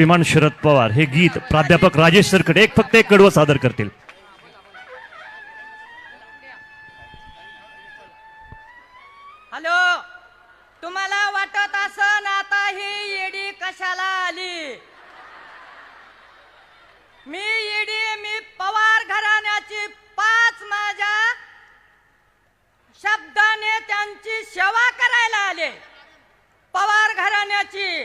विमान शरद पवार हे गीत प्राध्यापक राजेश सरकडे एक फक्त एक कडवं सादर करतील. हॅलो तुम्हाला वाटत असन आता ही येडी कशाला आली? मी येडी मी पवार घराण्याची पाच माझ्या शब्दाने त्यांची सेवा करायला आले. पवार घराण्याची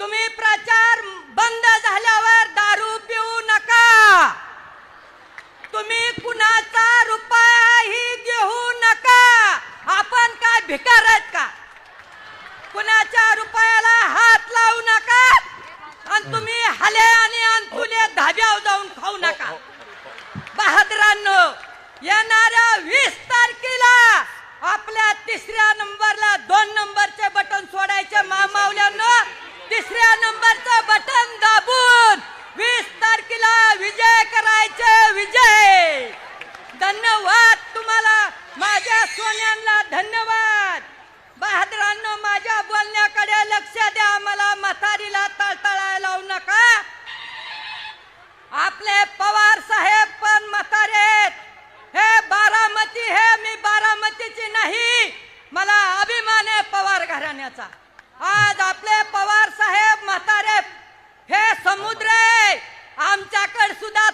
तुम्ही प्रचार बंद झाल्यावर दारू पिऊ नका. तुम्ही कुणाचा रुपयाही घेऊ नका. आपण काय भिकार आहेत का? कुणाच्या रुपयाला हात लावू नका. आणि तुम्ही हले आणि अंतुले धन्यवाद तुम्हाला. माझ्या सोन्यांना धन्यवाद. बहादरांनो माझ्या बोलण्याकडे लक्ष द्या. मला म्हातारीला तळतळायला लावू नका. आपले पवार साहेब पण म्हातारे हे बारामती हे मी बारामतीची नाही. मला अभिमान आहे पवार घराण्याचा. आज आपले पवार साहेब म्हातारे हे समुद्र आहे. आमच्याकडे सुद्धा